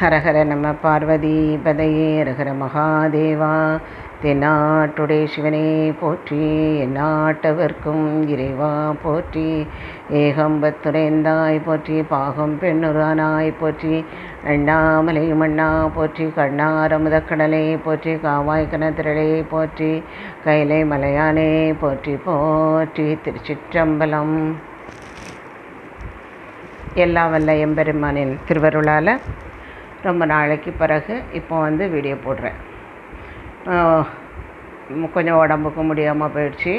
ஹரஹர நம பார்வதி பதையே ஹரஹர மகாதேவா. தென்னாட்டுடைய சிவனே போற்றி. எந்நாட்டவர்க்கும் இறைவா போற்றி. ஏகம்பத்துரைந்தாய் போற்றி. பாகம் பெண்ணுரானாய் போற்றி. அண்ணாமலை மண்ணா போற்றி. கண்ணாரமுத கடலை போற்றி. காவாய் கனத்திரளே போற்றி. கைலை மலையானே போற்றி போற்றி. திருச்சிற்றம்பலம். எல்லா வல்ல எம்பெருமானின் திருவருளால் ரொம்ப நாளைக்கு பிறகு இப்போ வந்து வீடியோ போடுறேன். கொஞ்சம் உடம்புக்கு முடியாமல் போயிடுச்சு.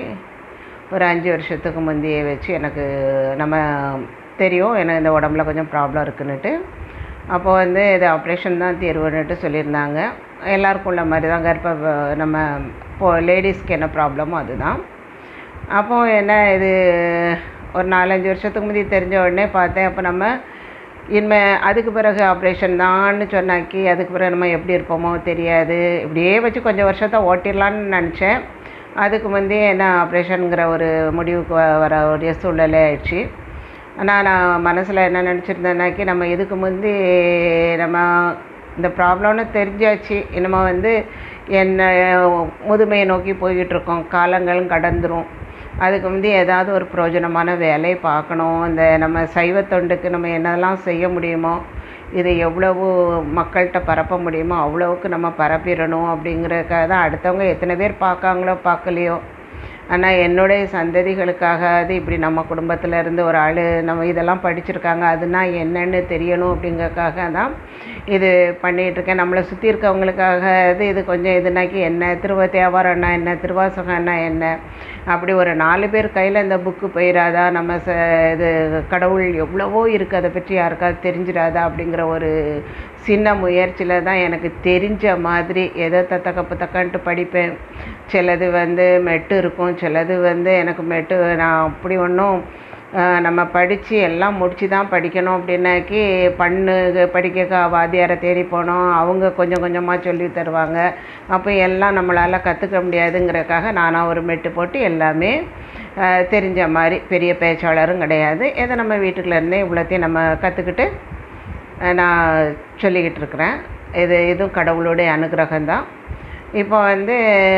ஒரு அஞ்சு வருஷத்துக்கு முந்தைய வச்சு எனக்கு நம்ம தெரியும் எனக்கு இந்த உடம்புல கொஞ்சம் ப்ராப்ளம் இருக்குன்னுட்டு. அப்போ வந்து இது ஆப்ரேஷன் தான் தீர்வுன்னுட்டு சொல்லியிருந்தாங்க. எல்லாருக்கும் உள்ள மாதிரி தான் கர்ப்ப நம்ம இப்போ லேடிஸ்க்கு என்ன ப்ராப்ளமோ அதுதான். அப்போது என்ன இது ஒரு நாலஞ்சு வருஷத்துக்கு முந்தி தெரிஞ்ச உடனே பார்த்தேன். அப்போ நம்ம இனிமே அதுக்கு பிறகு ஆப்ரேஷன் தான்னு சொன்னாக்கி அதுக்கு பிறகு நம்ம எப்படி இருப்போமோ தெரியாது. இப்படியே வச்சு கொஞ்சம் வருஷத்தை ஓட்டிடலான்னு நினச்சேன். அதுக்கு வந்து என்ன ஆப்ரேஷனுங்கிற ஒரு முடிவுக்கு வர ஒரு சூழ்நிலை ஆயிடுச்சு. ஆனால் நான் மனசில் என்ன நினச்சிருந்தேன்னாக்கி நம்ம இதுக்கு முந்தி நம்ம இந்த ப்ராப்ளம்னு தெரிஞ்சாச்சு. இனிமே வந்து என்ன முதுமையை நோக்கி போய்கிட்டு இருக்கோம். காலங்களும் கடந்துரும். அதுக்கு வந்து ஏதாவது ஒரு பிரயோஜனமான வேலையை பார்க்கணும். இந்த நம்ம சைவ தொண்டுக்கு நம்ம என்னெல்லாம் செய்ய முடியுமோ இதை எவ்வளவு மக்கள்கிட்ட பரப்ப முடியுமோ அவ்வளவுக்கு நம்ம பரப்பிடணும் அப்படிங்கிறதுக்காக தான் அடுத்தவங்க எத்தனை பேர் பார்க்காங்களோ பார்க்கலையோ ஆனால் என்னுடைய சந்ததிகளுக்காக அது இப்படி நம்ம குடும்பத்தில் இருந்து ஒரு ஆள் நம்ம இதெல்லாம் படிச்சிருக்காங்க அதுனா என்னென்னு தெரியணும் அப்படிங்கறக்காக தான் இது பண்ணிகிட்ருக்கேன் நம்மளை சுற்றி இருக்கவங்களுக்காக இது இது கொஞ்சம் இதுனாக்கி என்ன திருவ தேவாரம்னா என்ன திருவாசகம்னா என்ன? அப்படி ஒரு நாலு பேர் கையில் இந்த புக்கு போயிடாதா நம்ம ச இது கடவுள் எவ்வளவோ இருக்குது அதை பற்றி யாருக்காவது தெரிஞ்சிடாதா அப்படிங்கிற ஒரு சின்ன முயற்சியில் தான் எனக்கு தெரிஞ்ச மாதிரி எதோ தத்தக்கப்பு தக்கன்ட்டு படிப்பேன். சிலது வந்து மெட்டு இருக்கும். சிலது வந்து எனக்கு மெட்டு நான் அப்படி ஒன்றும் நம்ம படித்து எல்லாம் முடித்து தான் படிக்கணும் அப்படின்னாக்கி பண்ணு படிக்க வாத்தியாரை தேடி போனோம். அவங்க கொஞ்சம் கொஞ்சமாக சொல்லி தருவாங்க. அப்போ எல்லாம் நம்மளால் கற்றுக்க முடியாதுங்கிறதுக்காக நானாக ஒரு மெட்டு போட்டு எல்லாமே தெரிஞ்ச மாதிரி பெரிய பேச்சாளரும் கிடையாது. எதை நம்ம வீட்டுக்குள்ளேருந்தே இவ்வளோத்தையும் நம்ம கற்றுக்கிட்டு நான் சொல்லிக்கிட்டு இருக்கிறேன். இது இதுவும் கடவுளுடைய அனுகிரகம் தான் இப்போ வந்து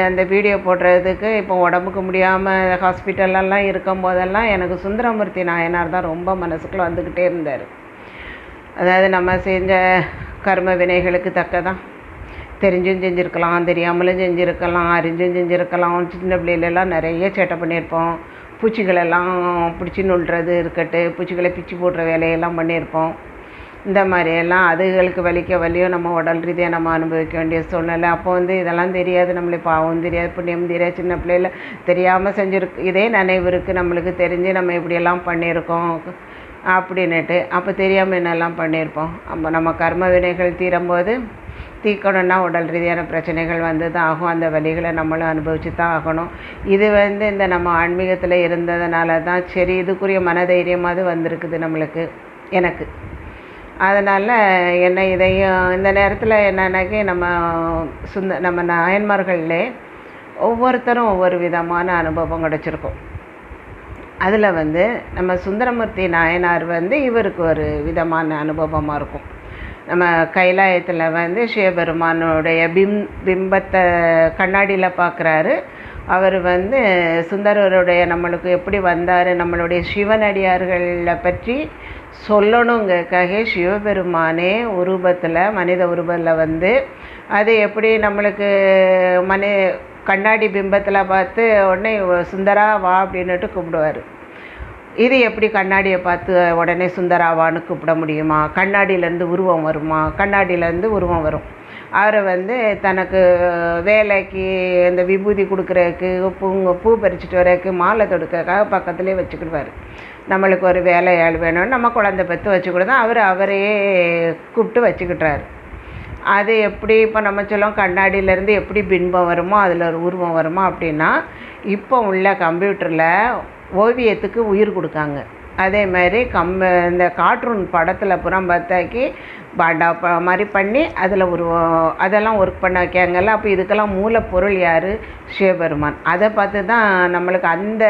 அந்த வீடியோ போடுறதுக்கு இப்போ உடம்புக்கு முடியாமல் ஹாஸ்பிட்டல்லலாம் இருக்கும் போதெல்லாம் எனக்கு சுந்தரமூர்த்தி நாயனார் தான் ரொம்ப மனசுக்குள்ள வந்துக்கிட்டே இருந்தார். அதாவது நம்ம செஞ்ச கர்ம வினைகளுக்கு தக்கதான். தெரிஞ்சும் செஞ்சுருக்கலாம் தெரியாமலும் செஞ்சுருக்கலாம் அறிஞ்சும் செஞ்சுருக்கலாம். சின்ன பிள்ளையிலலாம் நிறைய சேட்டை பண்ணியிருப்போம். பூச்சிகளெல்லாம் பிடிச்சி நுள்ளுறது இருக்கட்டு பூச்சிகளை பிச்சு போடுற வேலையெல்லாம் பண்ணியிருப்போம். இந்த மாதிரியெல்லாம் அதுகளுக்கு வலிக்க வலியோ நம்ம உடல் ரீதியாக நம்ம அனுபவிக்க வேண்டிய சூழ்நிலை. அப்போ வந்து இதெல்லாம் தெரியாது நம்மளுக்கு பாவம் தெரியாது புண்ணியம் தெரியாது சின்ன பிள்ளையில தெரியாமல் செஞ்சுருக்கு இதே நினைவு இருக்குது நம்மளுக்கு தெரிஞ்சு நம்ம இப்படியெல்லாம் பண்ணியிருக்கோம் அப்படின்னுட்டு அப்போ தெரியாமல் என்னெல்லாம் பண்ணியிருப்போம்? அப்போ நம்ம கர்ம வினைகள் தீரும்போது தீக்கணும்னா உடல் ரீதியான பிரச்சனைகள் வந்து தான் ஆகும். அந்த வழிகளை நம்மளும் அனுபவிச்சு தான் ஆகணும். இது வந்து இந்த நம்ம ஆன்மீகத்தில் இருந்ததுனால தான் சரி இதுக்குரிய மனதைரியமாவது வந்திருக்குது நம்மளுக்கு எனக்கு. அதனால் என்ன இதையும் இந்த நேரத்தில் என்னன்னாக்கி நம்ம சுந்த நம்ம நாயன்மார்கள்லே ஒவ்வொருத்தரும் ஒவ்வொரு விதமான அனுபவம் கிடச்சிருக்கும். அதில் வந்து நம்ம சுந்தரமூர்த்தி நாயனார் வந்து இவருக்கு ஒரு விதமான அனுபவமாக இருக்கும். நம்ம கைலாயத்தில் வந்து சிவபெருமானுடைய பிம் பிம்பத்தை கண்ணாடியில் பார்க்குறாரு அவர் வந்து சுந்தரருடைய நம்மளுக்கு எப்படி வந்தார் நம்மளுடைய சிவனடியார்களை பற்றி சொல்லணுங்கக்காக சிவபெருமானே உருவத்தில் மனித உருவத்தில் வந்து அது எப்படி நம்மளுக்கு மனி கண்ணாடி பிம்பத்தில் பார்த்து உடனே சுந்தரா வா அப்படின்னுட்டு கூப்பிடுவார். இது எப்படி கண்ணாடியை பார்த்து உடனே சுந்தராவான்னு கூப்பிட முடியுமா? கண்ணாடியிலேருந்து உருவம் வருமா? கண்ணாடியிலேருந்து உருவம் வரும். அவரை வந்து தனக்கு வேலைக்கு இந்த விபூதி கொடுக்குறதுக்கு பூ பூ பறிச்சுட்டு வரக்கு மாலை தொடுக்கிறதுக்காக பக்கத்துலேயே வச்சுக்கிடுவார். நம்மளுக்கு ஒரு வேலையாள் வேணும்னு நம்ம குழந்தை பெற்று வச்சு கொடுத்தா அவர் அவரையே கூப்பிட்டு வச்சுக்கிட்டாரு அது எப்படி இப்போ நம்ம சொல்லுவோம் கண்ணாடியிலேருந்து எப்படி பின்பம் வருமோ அதில் ஒரு உருவம் வருமோ அப்படின்னா இப்போ உள்ள கம்ப்யூட்டரில் ஓவியத்துக்கு உயிர் கொடுக்காங்க. அதே மாதிரி கம் இந்த கார்ட்டூன் படத்தில் புறம் பார்த்தாக்கி பாண்டா ப மாதிரி பண்ணி அதில் ஒரு அதெல்லாம் ஒர்க் பண்ண வைக்காங்கல்ல அப்போ இதுக்கெல்லாம் மூலப்பொருள் யார்? சிவபெருமான். அதை பார்த்து தான் நம்மளுக்கு அந்த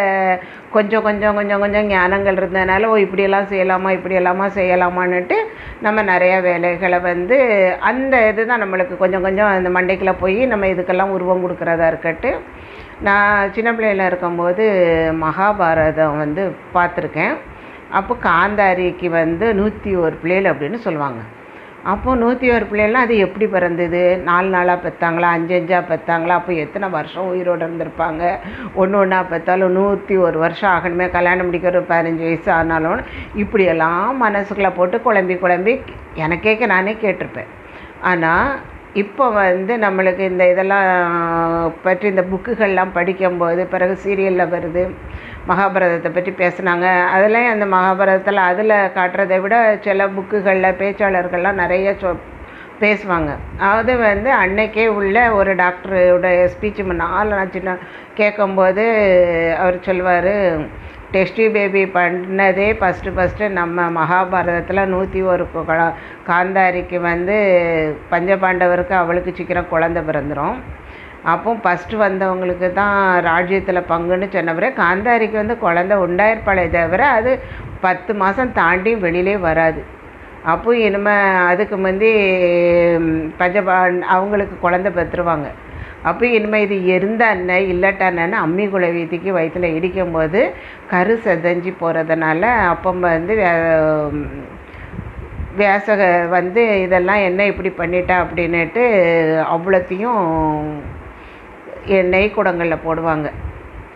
கொஞ்சம் கொஞ்சம் கொஞ்சம் கொஞ்சம் ஞானங்கள் இருந்ததுனால ஓ இப்படியெல்லாம் செய்யலாமா இப்படியெல்லாமா செய்யலாமான்னுட்டு நம்ம நிறையா வேலைகளை வந்து அந்த இது தான் நம்மளுக்கு கொஞ்சம் கொஞ்சம் அந்த மண்டைக்குள்ளே போய் நம்ம இதுக்கெல்லாம் உருவம் கொடுக்குறதா இருக்கட்டு. நான் சின்ன பிள்ளையில் இருக்கும்போது மகாபாரதம் வந்து பார்த்துருக்கேன். அப்போ காந்தாரிக்கு வந்து நூற்றி ஒரு பிள்ளைகள் அப்படின்னு சொல்லுவாங்க. அப்போது நூற்றி ஒரு பிள்ளைகள்லாம் அது எப்படி பிறந்தது? நாலு நாளாக பெற்றாங்களா அஞ்சு அஞ்சாக பெற்றாங்களா அப்போ எத்தனை வருஷம் உயிரோடு இருந்திருப்பாங்க? ஒன்று ஒன்றா பெற்றாலும் நூற்றி ஒரு வருஷம் ஆகணுமே. கல்யாணம் முடிக்கிற ஒரு பதினஞ்சு வயசு ஆனாலும் இப்படியெல்லாம் மனசுக்குள்ளே போட்டு குழம்பி குழம்பி எனக்கேக்க நானே கேட்டிருப்பேன். ஆனால் இப்போ வந்து நம்மளுக்கு இந்த இதெல்லாம் பற்றி இந்த புக்குகள்லாம் படிக்கும்போது பிறகு சீரியலில் வருது. மகாபாரதத்தை பற்றி பேசுனாங்க. அதெல்லாம் அந்த மகாபாரதத்தில் அதில் காட்டுறதை விட சில புக்குகளில் பேச்சாளர்கள்லாம் நிறைய சொ பேசுவாங்க. அது வந்து அன்னைக்கே உள்ள ஒரு டாக்டரோட ஸ்பீச் நாலு நான் சின்ன கேட்கும்போது அவர் சொல்வார் டெஸ்டி பேபி பண்ணதே ஃபஸ்ட்டு ஃபஸ்ட்டு நம்ம மகாபாரதத்தில் நூற்றி ஒரு காந்தாரிக்கு வந்து பஞ்சபாண்டவருக்கு அவளுக்கு சீக்கிரம் குழந்த பிறந்துடும் அப்போ ஃபஸ்ட்டு வந்தவங்களுக்கு தான் ராஜ்யத்தில் பங்குன்னு சொன்னவரே காந்தாரிக்கு வந்து குழந்த உண்டாயிருப்பாளே தவிர அது பத்து மாதம் தாண்டியும் வெளியிலே வராது. அப்போ இனிமேல் அதுக்கு முந்தி பஞ்சபா அவங்களுக்கு குழந்த பெற்றுருவாங்க. அப்போ இனிமேல் இது இருந்தா அண்ணன் இல்லாட்டானன்னு அம்மி குலவீதிக்கு வயிற்றுல இடிக்கும்போது கரு செதஞ்சி போகிறதுனால அப்போ வந்து வே- வியாசக வந்து இதெல்லாம் என்ன இப்படி பண்ணிட்டா அப்படின்னுட்டு அவ்வளோத்தையும் நெய் குடங்களில் போடுவாங்க.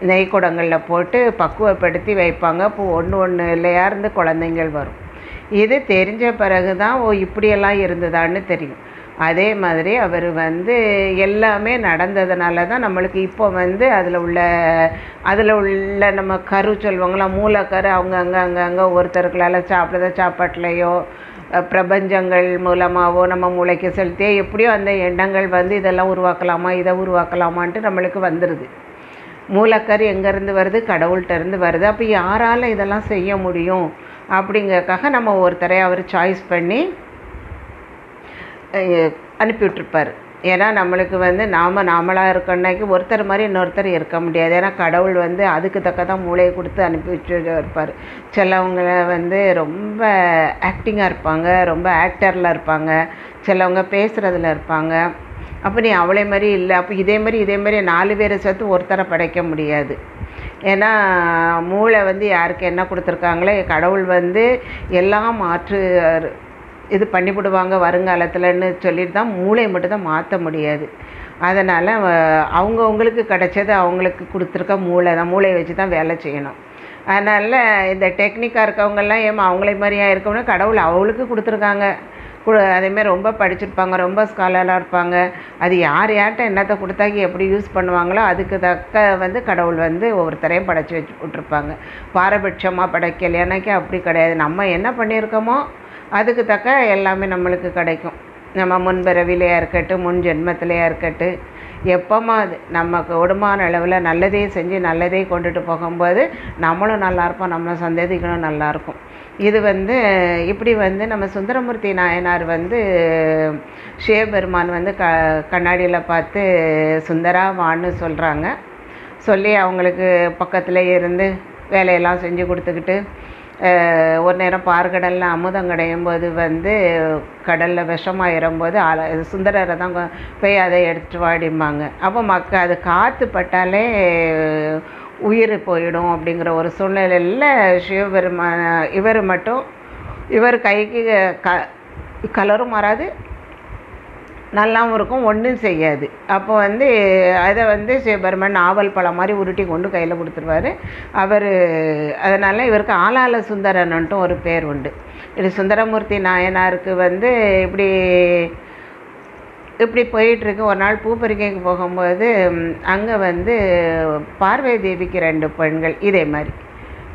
நெய் குடங்களில் போட்டு பக்குவப்படுத்தி வைப்பாங்க. இப்போ ஒன்று ஒன்று இல்லையா இருந்து குழந்தைங்கள் வரும். இது தெரிஞ்ச பிறகு தான் ஓ இப்படியெல்லாம் இருந்ததான்னு தெரியும். அதே மாதிரி அவர் வந்து எல்லாமே நடந்ததுனால தான் நம்மளுக்கு இப்போ வந்து அதில் உள்ள அதில் உள்ள நம்ம கரு சொல்லுவாங்களா மூலக்கரு அவங்க அங்கே அங்கே அங்கே ஒருத்தருக்களால் சாப்பிட்றத சாப்பாட்டுலையோ பிரபஞ்சங்கள் மூலமாகவோ நம்ம மூளைக்கு செலுத்தியே எப்படியோ அந்த எண்ணங்கள் வந்து இதெல்லாம் உருவாக்கலாமா இதை உருவாக்கலாமான்ட்டு நம்மளுக்கு வந்துடுது மூலக்கரு எங்கேருந்து வருது? கடவுள்கிட்டருந்து வருது. அப்போ யாரால் இதெல்லாம் செய்ய முடியும்? அப்படிங்கறக்காக நம்ம ஒருத்தரை அவர் சாய்ஸ் பண்ணி அஹ், ஏன்னா நம்மளுக்கு வந்து நாம் நாமளாக இருக்கன்னைக்கு ஒருத்தர் மாதிரி இன்னொருத்தர் இருக்க முடியாது. ஏன்னா கடவுள் வந்து அதுக்கு தக்க தான் மூளையை கொடுத்து அனுப்பி வச்சு இருப்பார். சிலவங்க வந்து ரொம்ப ஆக்டிங்காக இருப்பாங்க ரொம்ப ஆக்டரில் இருப்பாங்க. சிலவங்க பேசுகிறதுல இருப்பாங்க. அப்போ நீ அவளே மாதிரி இல்லை. அப்போ இதே மாதிரி இதே மாதிரி நாலு பேரை சேர்த்து ஒருத்தரை படைக்க முடியாது. ஏன்னா மூளை வந்து யாருக்கு என்ன கொடுத்துருக்காங்களோ கடவுள் வந்து எல்லாம் மாற்று இது பண்ணிவிடுவாங்க வருங்காலத்தில்னு சொல்லிட்டு தான் மூளையை மட்டும் தான் மாற்ற முடியாது. அதனால் அவங்கவுங்களுக்கு கிடைச்சது அவங்களுக்கு கொடுத்துருக்க மூளை தான் மூளையை வச்சு தான் வேலை செய்யணும். அதனால் இந்த டெக்னிக்காக இருக்கவங்கெல்லாம் ஏமா அவங்களே மாதிரியா இருக்கவங்க கடவுள் அவளுக்கு கொடுத்துருக்காங்க. கு- அதேமாதிரி ரொம்ப படிச்சிருப்பாங்க ரொம்ப ஸ்காலராக இருப்பாங்க. அது யார் யார்கிட்ட என்னத்தை கொடுத்தாக்கி எப்படி யூஸ் பண்ணுவாங்களோ அதுக்கு தக்க வந்து கடவுள் வந்து ஒவ்வொருத்தரையும் படைச்சி வச்சு விட்ருப்பாங்க பாரபட்சமாக படைக்கலையானாக்கி அப்படி கிடையாது. நம்ம என்ன பண்ணியிருக்கோமோ அதுக்கு தக்க எல்லாமே நம்மளுக்கு கிடைக்கும். நம்ம முன்பிறவிலையாக இருக்கட்டும் முன் ஜென்மத்திலையாக இருக்கட்டும் எப்போமா அது நமக்கு உடுமான அளவில் நல்லதே செஞ்சு நல்லதே கொண்டுட்டு போகும்போது நம்மளும் நல்லாயிருப்போம் நம்மளும் நம்மளை சந்ததிகளும் நல்லாயிருக்கும் இது வந்து இப்படி வந்து நம்ம சுந்தரமூர்த்தி நாயனார் வந்து சிவபெருமான் வந்து க கண்ணாடியில் பார்த்து சுந்தரா வான்னு சொல்கிறாங்க சொல்லி அவங்களுக்கு பக்கத்தில் இருந்து வேலையெல்லாம் செஞ்சு கொடுத்துக்கிட்டு ஒரு நேரம் பார்க்கடலில் அமுதம் கிடையும் போது வந்து கடலில் விஷமாயிரும் போது அல சுந்தரரை தான் கொ- போய் அதை எடுத்துட்டு வாடிம்பாங்க அப்போ மக்க அது காற்று பட்டாலே உயிர் போயிடும் அப்படிங்கிற ஒரு சூழ்நிலையில் சிவபெருமான இவர் மட்டும் இவர் கைக்கு க கலரும் மாறாது நல்லாவும் இருக்கும் ஒன்றும் செய்யாது. அப்போ வந்து அதை வந்து சிவபெருமன் நாவல் பழம் மாதிரி உருட்டி கொண்டு கையில் கொடுத்துருவாரு. அவர் அதனால் இவருக்கு ஆளாள சுந்தரன்னுட்டும் ஒரு பேர் உண்டு. இது சுந்தரமூர்த்தி நாயனாருக்கு வந்து இப்படி இப்படி போயிட்டுருக்கு. ஒரு நாள் பூப்பரிக்கைக்கு போகும்போது அங்கே வந்து பார்வை தேவிக்கு ரெண்டு பெண்கள் இதே மாதிரி.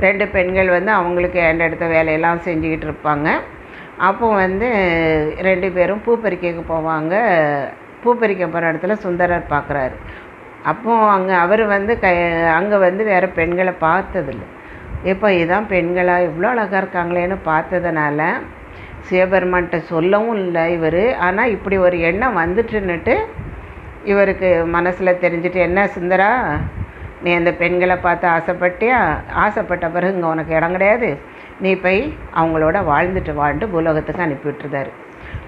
ரெண்டு பெண்கள் வந்து அவங்களுக்கு ஏண்டெடுத்த வேலையெல்லாம் செஞ்சுக்கிட்டு இருப்பாங்க. அப்போ வந்து ரெண்டு பேரும் பூப்பறிக்கைக்கு போவாங்க. பூப்பறிக்க போகிற இடத்துல சுந்தரர் பார்க்குறாரு அப்போ அங்கே அவர் வந்து க அங்கே வந்து வேறு பெண்களை பார்த்ததில்ல. இப்போ இதான் பெண்களாக இவ்வளோ அழகாக இருக்காங்களேன்னு பார்த்ததுனால சிவபெருமான்கிட்ட சொல்லவும் இல்லை இவர். ஆனால் இப்படி ஒரு எண்ணம் வந்துட்டுன்னுட்டு இவருக்கு மனசில் தெரிஞ்சுட்டு என்ன சுந்தரா நீ அந்த பெண்களை பார்த்து ஆசைப்பட்டியா? ஆசைப்பட்ட பிறகு இங்கே உனக்கு இடம் கிடையாது. நீ போய் அவங்களோட வாழ்ந்துட்டு வாழ்ந்து பூலோகத்துக்கு அனுப்பிவிட்டுருந்தாரு.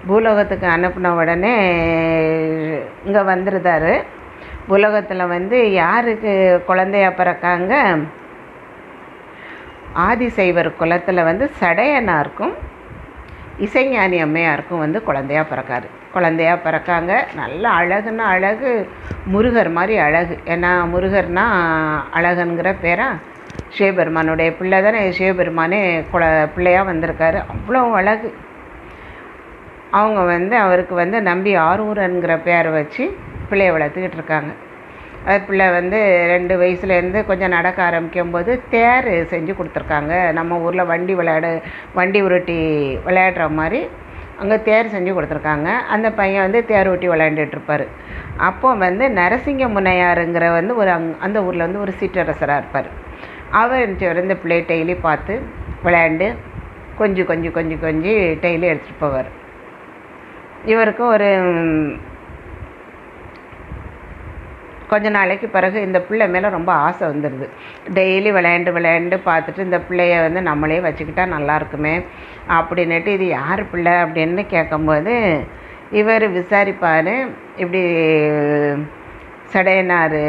பூலோகத்துக்கு அனுப்பின உடனே இங்கே வந்துருந்தாரு. பூலோகத்தில் வந்து யாருக்கு குழந்தையா பிறக்காங்க? ஆதிசைவர் குலத்தில் வந்து சடையனாருக்கும் இசைஞானி அம்மையாருக்கும் வந்து குழந்தையா பிறக்காரு. குழந்தையா பிறக்காங்க. நல்ல அழகுன்னா அழகு முருகர் மாதிரி அழகு. ஏன்னா முருகர்னா அழகனுங்கிற பேரா சிவபெருமானுடைய பிள்ளை தானே? சிவபெருமானே குல பிள்ளையாக வந்திருக்காரு. அவ்வளோ அழகு. அவங்க வந்து அவருக்கு வந்து நம்பி ஆரூரன்கிற பேர் வச்சு பிள்ளையை வளர்த்துக்கிட்டு இருக்காங்க. அது பிள்ளை வந்து ரெண்டு வயசுலேருந்து கொஞ்சம் நடக்க ஆரம்பிக்கும் போது தேர் செஞ்சு கொடுத்துருக்காங்க. நம்ம ஊரில் வண்டி விளையாட வண்டி உருட்டி விளையாடுற மாதிரி அங்கே தேர் செஞ்சு கொடுத்துருக்காங்க. அந்த பையன் வந்து தேர் ஊட்டி விளையாண்டுட்டு இருப்பார். அப்போ வந்து நரசிங்க முனையாருங்கிற வந்து ஒரு அங் அந்த ஊரில் வந்து ஒரு சிற்றரசராக இருப்பார். அவர் இந்த பிள்ளை டெய்லி பார்த்து விளையாண்டு கொஞ்சம் கொஞ்சம் கொஞ்சம் கொஞ்சி டெய்லி எடுத்துகிட்டு போவார். இவருக்கும் ஒரு கொஞ்ச நாளைக்கு பிறகு இந்த பிள்ளை மேலே ரொம்ப ஆசை வந்துடுது டெய்லி விளையாண்டு விளையாண்டு பார்த்துட்டு இந்த பிள்ளைய வந்து நம்மளே வச்சுக்கிட்டா நல்லா இருக்குமே அப்படின்னுட்டு இது யார் பிள்ளை அப்படின்னு கேட்கும்போது இவர் விசாரிப்பார். இப்படி சடையனார்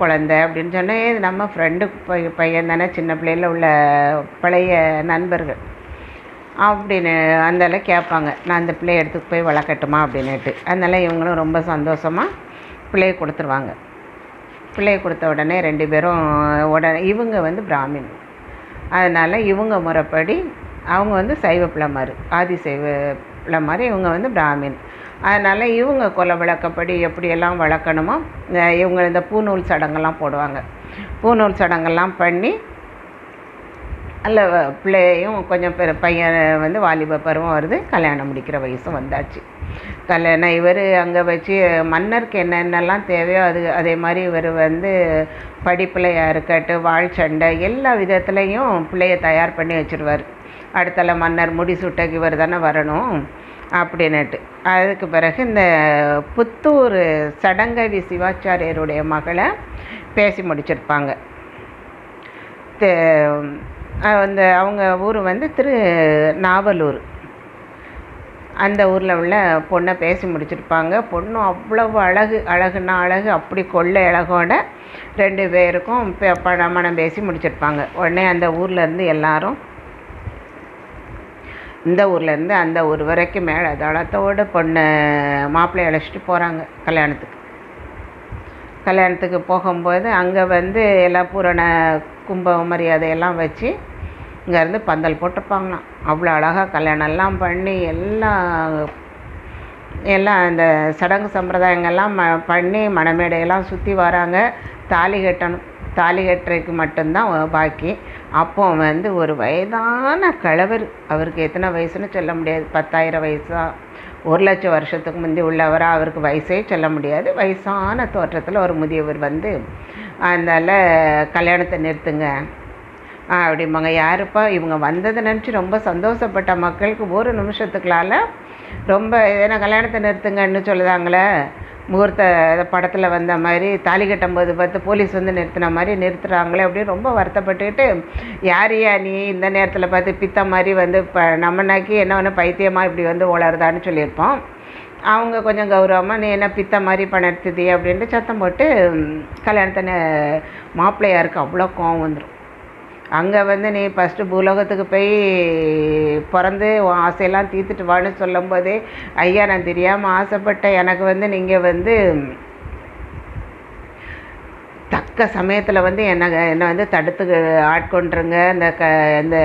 குழந்த அப்படின்னு சொன்னால் இது நம்ம ஃப்ரெண்டு பைய பையன் தானே சின்ன பிள்ளையில் உள்ள பழைய நண்பர்கள். அப்படின்னு அந்தால கேட்பாங்க. நான் அந்த பிள்ளைய எடுத்துக்கு போய் வளர்க்கட்டுமா? அப்படின்னுட்டு. அதனால இவங்களும் ரொம்ப சந்தோஷமாக பிள்ளைய கொடுத்துருவாங்க. பிள்ளைய கொடுத்த உடனே ரெண்டு பேரும் உடனே இவங்க வந்து பிராமின். அதனால் இவங்க முறைப்படி அவங்க வந்து சைவ பிள்ளைமாரு ஆதி சைவ பிள்ளைமாரு இவங்க வந்து பிராமின். அதனால் இவங்க கொலை விளக்கப்படி எப்படியெல்லாம் வளர்க்கணுமோ இவங்க இந்த பூநூல் சடங்கெல்லாம் போடுவாங்க. பூநூல் சடங்கெல்லாம் பண்ணி அல்ல பிள்ளையும் கொஞ்சம் பெரு பையன் வந்து வாலிப பருவம் வருது கல்யாணம் முடிக்கிற வயசும் வந்தாச்சு. கல்யாணம் இவர் அங்கே வச்சு மன்னருக்கு என்னென்னலாம் தேவையோ அது அதே மாதிரி இவர் வந்து படிப்புலையா இருக்கட்டும் வாழ் சண்டை எல்லா விதத்துலேயும் பிள்ளைய தயார் பண்ணி வச்சுருவார். அடுத்தல மன்னர் முடிசூட்டக்கு இவர் தானே வரணும். அப்படின்னுட்டு. அதுக்கு பிறகு இந்த புத்தூர் சடங்கவி சிவாச்சாரியருடைய மகளை பேசி முடிச்சிருப்பாங்க. அந்த அவங்க ஊர் வந்து திரு நாவலூர். அந்த ஊரில் உள்ள பொண்ணை பேசி முடிச்சிருப்பாங்க. பொண்ணும் அவ்வளவு அழகு அழகுன்னா அழகு அப்படி கொள்ளை அழகோட ரெண்டு பேருக்கும் பே- பேசி முடிச்சிருப்பாங்க. உடனே அந்த ஊர்லேருந்து எல்லாரும் இந்த ஊர்லேருந்து அந்த ஊர் வரைக்கும் மேலே தளத்தோடு பொண்ணு மாப்பிள்ளைய அழைச்சிட்டு போகிறாங்க கல்யாணத்துக்கு. கல்யாணத்துக்கு போகும்போது அங்கே வந்து எல்லாம் பூரண கும்ப மரியாதையெல்லாம் வச்சு இங்கேருந்து பந்தல் போட்டுப்பாங்களாம். அவ்வளோ அழகாக கல்யாணம்லாம் பண்ணி எல்லாம் எல்லாம் அந்த சடங்கு சம்பிரதாயங்கள்லாம் ம பண்ணி மணமேடையெல்லாம் சுற்றி வராங்க. தாலி கட்டணும். தாலி கட்டுறதுக்கு மட்டும்தான் பாக்கி. அப்போ வந்து ஒரு வயதான கிழவர் அவருக்கு எத்தனை வயசுன்னு சொல்ல முடியாது. பத்தாயிரம் வயசா ஒரு லட்சம் வருஷத்துக்கு முந்தி உள்ளவராக அவருக்கு வயசே சொல்ல முடியாது. வயசான தோற்றத்தில் ஒரு முதியவர் வந்து அதனால் கல்யாணத்தை நிறுத்துங்க. அப்படிம்பாங்க. யாருப்பா இவங்க வந்ததை நினச்சி ரொம்ப சந்தோஷப்பட்ட மக்களுக்கு ஒரு நிமிஷத்துக்குள்ளால ரொம்ப ஏன்னா கல்யாணத்தை நிறுத்துங்கன்னு சொல்லுதாங்களே. முகூர்த்த படத்தில் வந்த மாதிரி தாலி கட்டும்போது பார்த்து போலீஸ் வந்து நிறுத்தின மாதிரி நிறுத்துகிறாங்களே அப்படின்னு ரொம்ப வருத்தப்பட்டுக்கிட்டு யாரையா நீ இந்த நேரத்தில் பார்த்து பித்த மாதிரி வந்து இப்போ நம்மனாக்கி என்ன ஒன்று பைத்தியமாக இப்படி வந்து உளருதான்னு சொல்லியிருப்போம். அவங்க கொஞ்சம் கௌரவமாக நீ என்ன பித்த மாதிரி பணத்துதி அப்படின்ட்டு சத்தம் போட்டு கல்யாணத்தின கல்யாணத்தை ந- மாப்பிள்ளையாருக்கு அவ்வளோ கோவம் வந்துடும் அங்கே வந்து நீ ஃபஸ்ட்டு பூலோகத்துக்கு போய் பிறந்து உன் ஆசையெல்லாம் தீர்த்துட்டு வான்னு சொல்லும்போதே ஐயா நான் தெரியாமல் ஆசைப்பட்டேன். எனக்கு வந்து நீங்கள் வந்து தக்க சமயத்தில் வந்து என்னை என்னை வந்து தடுத்து ஆட்கொண்டுருங்க. இந்த க இந்த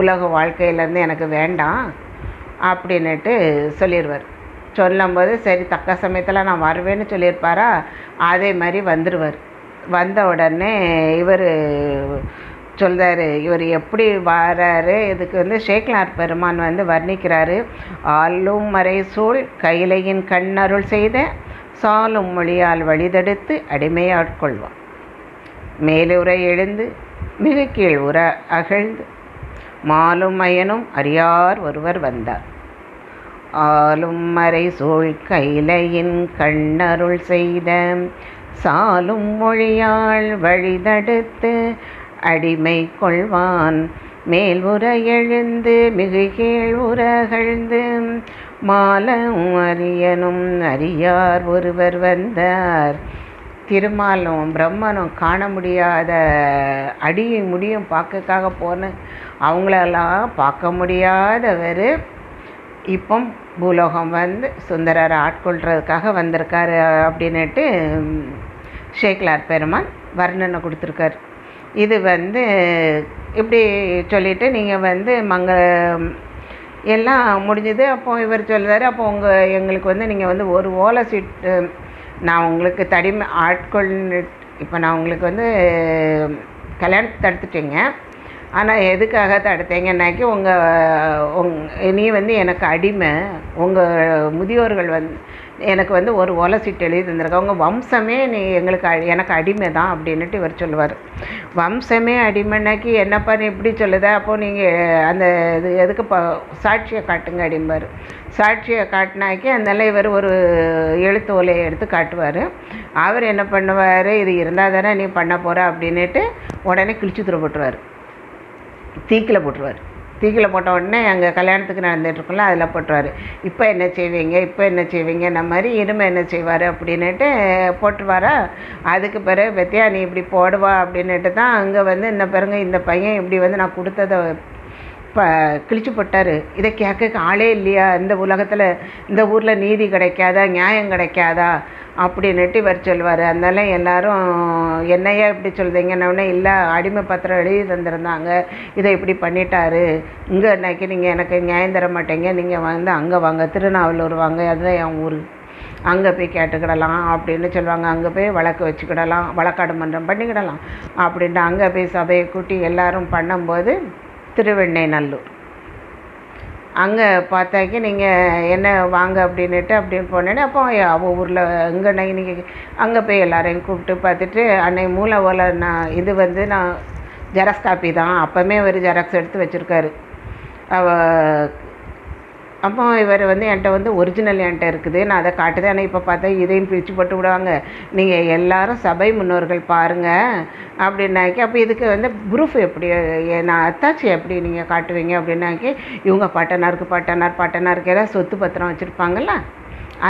உலக வாழ்க்கையிலேருந்து எனக்கு வேண்டாம். அப்படின்னுட்டு சொல்லிடுவார் சொல்லும்போது சரி தக்க சமயத்தில் நான் வருவேன்னு சொல்லியிருப்பாரா? அதே மாதிரி வந்துடுவார் வந்த உடனே இவர் சொல்கிறாரு இவர் எப்படி வராரு? இதுக்கு வந்து ஷேக்லார் பெருமான் வந்து வர்ணிக்கிறாரு. ஆளும் மறைசூழ் கைலையின் கண்ணருள் செய்த சாலும் மொழியால் வழிதெடுத்து அடிமையாட்கொள்வான் மேலுரை எழுந்து மிக கீழ் உற அகழ்ந்து மாலும் மயனும் அறியார் ஒருவர் வந்தார். ஆளும் மறை சூழ் கைலையின் கண்ணருள் செய்த சாலும் மொழியால் வழிதடுத்து அடிமை கொள்வான். மேல் உற எழுந்து மிகு கீழ் உரகழ்ந்து மாலம் அரியனும் அரியார் ஒருவர் வந்தார். திருமாலும் பிரம்மனும் காண முடியாத அடியும் முடியும் பார்க்கக்காக போன அவங்களெல்லாம் பார்க்க முடியாதவர். இப்போ பூலோகம் வந்து சுந்தரரை ஆட்கொள்றதுக்காக வந்திருக்காரு அப்படின்னுட்டு ஷேக்லார் பெருமான் வர்ணனை கொடுத்துருக்காரு. இது வந்து இப்படி சொல்லிவிட்டு நீங்கள் வந்து மங்க எல்லாம் முடிஞ்சது. அப்போ இவர் சொல்லுறாரு அப்போ உங்கள் எங்களுக்கு வந்து நீங்கள் வந்து ஒரு ஓலை சீட்டு நான் உங்களுக்கு தடிமை ஆட்கொள் இப்போ நான் உங்களுக்கு வந்து கல்யாணத்தை தடுத்துட்டேங்க. ஆனால் எதுக்காக தடுத்தீங்கன்னாக்கி உங்கள் உங் நீ வந்து எனக்கு அடிமை. உங்கள் முதியோர்கள் வந்து எனக்கு வந்து ஒரு ஓலை சீட்டு எழுதி தந்திருக்க உங்கள் வம்சமே நீ எங்களுக்கு எனக்கு அடிமை தான் அப்படின்னுட்டு இவர் சொல்லுவார். வம்சமே அடிமைனாக்கி என்னப்பா நீ இப்படி சொல்லுத? அப்போது நீங்கள் அந்த இது எதுக்கு ப சாட்சியை காட்டுங்க அப்படிம்பார். சாட்சியை காட்டினாக்கி அதனால இவர் ஒரு எழுத்து ஓலையை எடுத்து காட்டுவார். அவர் என்ன பண்ணுவார்? இது இருந்தால் தானே நீ பண்ண போகிற அப்படின்னுட்டு உடனே கிழிச்சு துறப்பட்டுருவார் தீக்கில் போட்டுருவார். தீக்கில் போட்ட உடனே அங்கே கல்யாணத்துக்கு நடந்துகிட்ருக்கும்ல அதில் போட்டுருவார். இப்போ என்ன செய்வீங்க? இப்போ என்ன செய்வீங்க? நம்ம மாதிரி? இனிமே என்ன செய்வார்? அப்படின்னுட்டு போட்டுருவாரா? அதுக்கு பிறகு பற்றியா நீ இப்படி போடுவா அப்படின்னுட்டு தான் அங்கே வந்து இந்த பிறகு இந்த பையன் இப்படி வந்து நான் கொடுத்ததை ப கிழிச்சு போட்டார். இதை கேட்க ஆளே இல்லையா? இந்த உலகத்தில் இந்த ஊரில் நீதி கிடைக்காதா? நியாயம் கிடைக்காதா? அப்படின்னுட்டு இவர் சொல்லுவார் அதனால எல்லாரும் என்னையா இப்படி சொல்றீங்கன்னொடனே இல்லை அடிமை பத்திரம் எழுதி தந்திருந்தாங்க. இதை இப்படி பண்ணிட்டாரு. இங்கே இன்னைக்கு நீங்கள் எனக்கு நியாயம் தர மாட்டீங்க. நீங்கள் வந்து அங்கே வாங்க. திருநாவலூர் வாங்க. அதுதான் என் ஊர். அங்கே போய் கேட்டுக்கிடலாம். அப்படின்னு சொல்லுவாங்க அங்கே போய் வழக்கு வச்சுக்கிடலாம். வழக்காடு மன்றம் பண்ணிக்கிடலாம். அப்படின்ட்டு அங்கே போய் சபையை கூட்டி எல்லோரும் பண்ணும்போது திருவெண்ணெய்நல்லூர். அங்கே பார்த்தாக்கி நீங்கள் என்ன வாங்க அப்படின்னுட்டு அப்படின்னு போனேன்னு அப்போ அவள் ஊரில் இங்கே நீங்கள் அங்கே போய் எல்லாரையும் கூப்பிட்டு பார்த்துட்டு அன்னை மூல ஓலை நான் இது வந்து நான் ஜெராக்ஸ் காப்பி தான் அப்போவுமே அவர் ஜெராக்ஸ் எடுத்து வச்சுருக்காரு. அவள் அப்போ இவர் வந்து என்கிட்ட வந்து ஒரிஜினல் என்கிட்ட இருக்குது. நான் அதை காட்டுதேன். ஆனால் இப்போ பார்த்தா இதையும் பிரித்து போட்டு விடுவாங்க. நீங்கள் எல்லாரும் சபை முன்னோர்கள் பாருங்கள் அப்படின்னாக்கி அப்போ இதுக்கு வந்து ப்ரூஃப் எப்படி நான் அத்தாச்சி எப்படி நீங்கள் காட்டுவீங்க அப்படின்னாக்கி இவங்க பாட்டனாருக்கு பாட்டனார் பாட்டனாருக்கு ஏதாவது சொத்து பத்திரம் வச்சுருப்பாங்கல்ல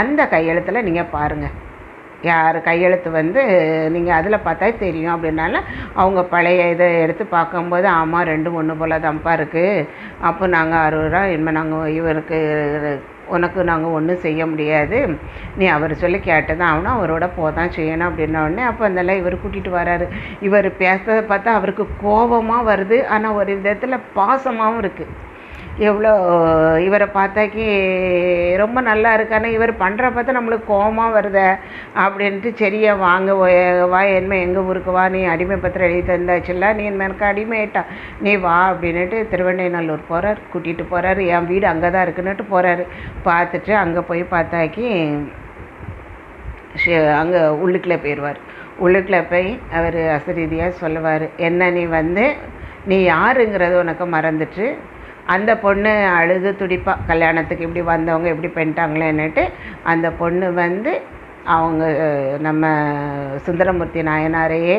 அந்த கையெழுத்தில் நீங்கள் பாருங்கள் யார் கையெழுத்து வந்து நீங்கள் அதில் பார்த்தா தெரியும் அப்படின்னால அவங்க பழைய இதை எடுத்து பார்க்கும்போது ஆமாம் ரெண்டும் ஒன்று போல் தான்ப்பா இருக்குது அப்போ நாங்கள் அறுபது ரூபா இனிமேல் நாங்கள் இவருக்கு உனக்கு நாங்கள் ஒன்றும் செய்ய முடியாது. நீ அவர் சொல்லி கேட்டு தான் ஆகணும் அவரோட போதான் செய்யணும் அப்படின்னோடனே அப்போ அதெல்லாம் இவர் கூட்டிகிட்டு வராரு. இவர் பேசுறதை பார்த்தா அவருக்கு கோபமாக வருது. ஆனால் ஒரு விதத்தில் பாசமாகவும் இருக்குது எவ்வளோ இவரை பார்த்தாக்கி ரொம்ப நல்லா இருக்காருன்னு இவர் பண்ணுற பார்த்தா நம்மளுக்கு கோபமாக வருதே அப்படின்ட்டு சரியா வாங்க வா என்மே எங்கள் ஊருக்கு வா நீ அடிமை பத்திரம் எழுதி தந்தாச்சுல்ல நீ எனக்கு அடிமையிட்டா நீ வா அப்படின்னுட்டு திருவண்ணைநல்லூர் போகிறார் கூட்டிகிட்டு போகிறாரு என் வீடு அங்கே தான் இருக்குன்னுட்டு போகிறாரு பார்த்துட்டு அங்கே போய் பார்த்தாக்கி அங்கே உள்ளுக்குள்ளே போயிடுவார். உள்ளுக்குள்ளே போய் அவர் அசரீதியாக சொல்லுவார் என்ன நீ வந்து நீ யாருங்கிறது உனக்கு மறந்துட்டு அந்த பொண்ணு அழுது துடிப்பா கல்யாணத்துக்கு இப்படி வந்தவங்க இப்படி பண்ணிட்டாங்களேன்னுட்டு அந்த பொண்ணு வந்து அவங்க நம்ம சுந்தரமூர்த்தி நாயனாரையே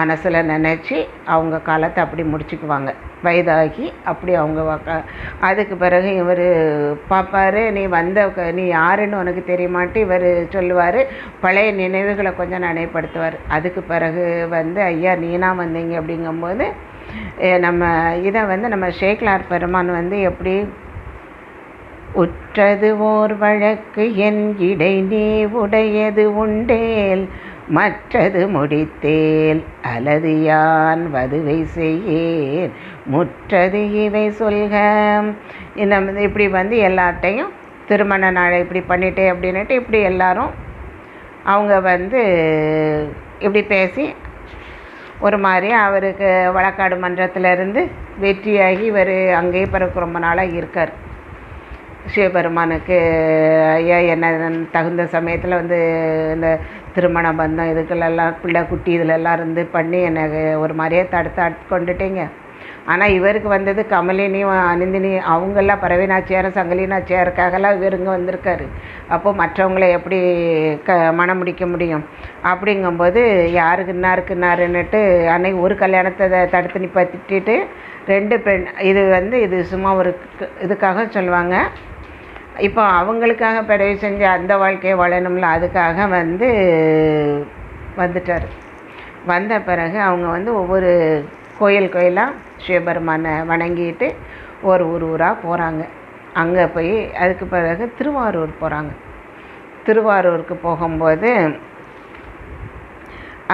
மனசில் நினச்சி அவங்க காலத்தை அப்படி முடிச்சுக்குவாங்க. வயதாகி அப்படி அவங்க அதுக்கு பிறகு இவர் பார்ப்பாரு நீ வந்த நீ யாருன்னு உனக்கு தெரியமாட்டு இவர் சொல்லுவார். பழைய நினைவுகளை கொஞ்சம் நினைப்படுத்துவார் அதுக்கு பிறகு வந்து ஐயா நீனா வந்தீங்க? அப்படிங்கும்போது நம்ம இதை வந்து நம்ம ஷேக்லார் பெருமான் வந்து எப்படி உற்றது ஓர் வழக்கு என் இடை நீ உடையது உண்டேல் மற்றது முடித்தேல் அல்லது யான் வதுவை செய்யேன் முற்றது இவை சொல்க. இந்த இப்படி வந்து எல்லாட்டையும் திருமண நாளை இப்படி பண்ணிட்டேன் அப்படின்ட்டு இப்படி எல்லாரும் அவங்க வந்து இப்படி பேசி ஒரு மாதிரி அவருக்கு வழக்காடு மன்றத்திலிருந்து வெற்றியாகி இவர் அங்கேயே பிறகு ரொம்ப நாளாக இருக்கார். சிவபெருமானுக்கு ஐயா என்ன தகுந்த சமயத்தில் வந்து இந்த திருமண பந்தம் இதுக்கெல்லாம் பிள்ளை குட்டி இதிலெல்லாம் இருந்து பண்ணி என்னை ஒரு மாதிரியே தடுத்து கொண்டுட்டீங்க. ஆனால் இவருக்கு வந்தது கமலினி அனிந்தினி அவங்கெல்லாம் பறவை நாச்சியார் சங்கலி நாச்சியாருக்காகலாம் இவர் இங்கே வந்திருக்காரு. அப்போது மற்றவங்கள எப்படி க மனம் முடிக்க முடியும்? அப்படிங்கும்போது யாருக்கு இன்னாருக்கு இன்னாருன்னுட்டு அன்னைக்கு ஒரு கல்யாணத்தை தடுத்து நிப்பாத்திட்டு ரெண்டு பெண் இது வந்து இது சும்மா ஒரு இதுக்காக சொல்லுவாங்க. இப்போ அவங்களுக்காக பிறவி செஞ்சு அந்த வாழ்க்கையை வளரணும்ல அதுக்காக வந்து வந்துட்டார். வந்த பிறகு அவங்க வந்து ஒவ்வொரு கோயில் கோயிலாக சிவபெருமானை வணங்கிட்டு ஒரு ஊர் ஊராக போகிறாங்க அங்கே போய் அதுக்கு பிறகு திருவாரூர் போகிறாங்க திருவாரூருக்கு போகும்போது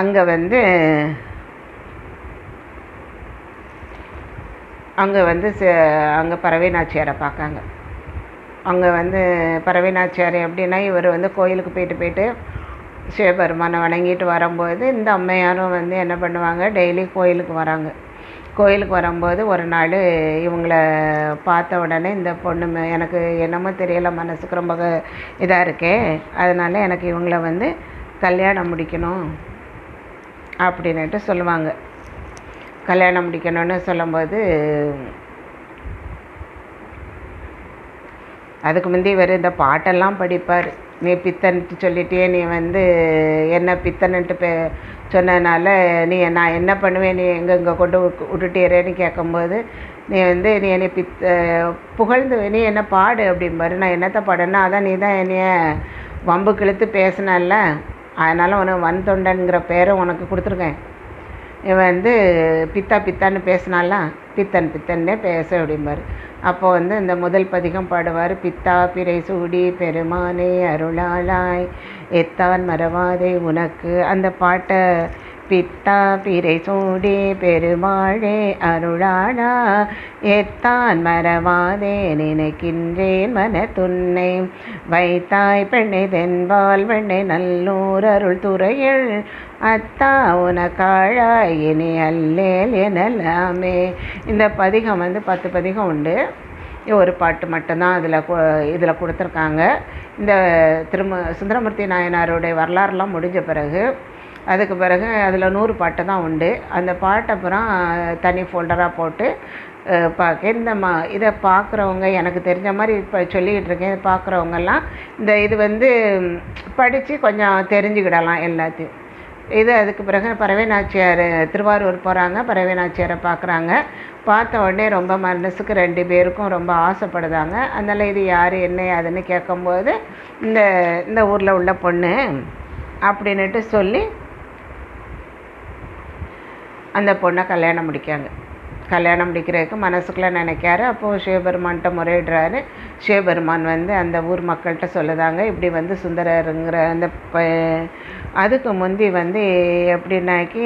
அங்கே வந்து அங்கே வந்து அங்கே பறவைநாச்சியாரை பார்க்காங்க. அங்கே வந்து பறவைநாச்சியார் எப்படின்னா இவர் வந்து கோயிலுக்கு போயிட்டு போயிட்டு சிவபெருமானை வணங்கிட்டு வரும்போது இந்த அம்மையாரும் வந்து என்ன பண்ணுவாங்க டெய்லி கோயிலுக்கு வராங்க. கோயிலுக்கு வரும்போது ஒரு நாள் இவங்கள பார்த்த உடனே இந்த பொண்ணு எனக்கு என்னமோ தெரியல மனசுக்கு ரொம்ப இதாக இருக்கே அதனால் எனக்கு இவங்கள வந்து கல்யாணம் முடிக்கணும் அப்படின்னுட்டு சொல்லுவாங்க. கல்யாணம் முடிக்கணும்னு சொல்லும்போது அதுக்கு முந்தி இவர் இந்த பாட்டெல்லாம் படிப்பார். நீ பித்தன்ட்டு சொல்லிட்டே நீ வந்து என்ன பித்தன்ட்டு பே சொன்னதுனால நீ நான் என்ன பண்ணுவேன் நீ எங்கே இங்கே கொண்டு விட்டுட்டேறேன்னு கேட்கும்போது நீ வந்து நீ என்னை பித்த புகழ்ந்து நீ என்ன பாடு அப்படிம்பாரு. நான் என்னத்தை பாடுன்னா அதான் நீ தான் என்னைய வம்பு கிழித்து பேசினல்ல. அதனால் உனக்கு வன் தொண்டன்கிற பேரை உனக்கு கொடுத்துருக்கேன். இவன் வந்து பித்தா பித்தான்னு பேசினாலாம் பித்தன் பித்தன்னே பேச அப்படிம்பாரு. அப்போ வந்து இந்த முதல் பதிகம் பாடுவார் பித்தா பிறை சூடி பெருமானே அருளாளாய் எத்தான் மறவாதே உனக்கு. அந்த பாட்டை பித்தா பிறை சூடி பெருமாளே அருளாளா. எத்தான் மறவாதே நினைக்கின்றேன் மன துன்னை வைத்தாய் பெண்ணை தென்பால் பெண்ணை நல்லூர் அருள் துறையில். அத்தா உனக்காழாய் இனி அல்லேல் எனலாமே. இந்த பதிகம் வந்து பத்து பதிகம் உண்டு. ஒரு பாட்டு மட்டும்தான் அதில் இதில் கொடுத்துருக்காங்க. இந்த திரும சுந்தரமூர்த்தி நாயனாருடைய வரலாறுலாம் முடிஞ்ச பிறகு அதுக்கு பிறகு அதில் நூறு பாட்டு தான் உண்டு. அந்த பாட்டை அப்புறம் தனி ஃபோல்டராக போட்டு பார்க்க இந்த மா இதை பார்க்குறவங்க எனக்கு தெரிஞ்ச மாதிரி இப்போ சொல்லிக்கிட்டு இருக்கேன் இதை பார்க்குறவங்கெல்லாம் இந்த இது வந்து படித்து கொஞ்சம் தெரிஞ்சுக்கிடலாம் எல்லாத்தையும். இது அதுக்கு பிறகு பறவை நாச்சியார் திருவாரூர் போகிறாங்க பறவை நாச்சியாரை பார்க்குறாங்க பார்த்த உடனே ரொம்ப மனசுக்கு ரெண்டு பேருக்கும் ரொம்ப ஆசைப்படுதாங்க. அதனால் இது யார் என்ன அதுன்னு கேட்கும்போது இந்த இந்த ஊரில் உள்ள பொண்ணு அப்படின்னுட்டு சொல்லி அந்த பொண்ணை கல்யாணம் முடிக்காங்க கல்யாணம் முடிக்கிறதுக்கு மனசுக்குள்ளே நினைக்காரு அப்போது சிவபெருமான்கிட்ட முறையிடுறாரு. சிவபெருமான் வந்து அந்த ஊர் மக்கள்கிட்ட சொல்லுதாங்க இப்படி வந்து சுந்தரருங்கிற அந்த ப அதுக்கு முந்தி வந்து எப்படின்னாக்கி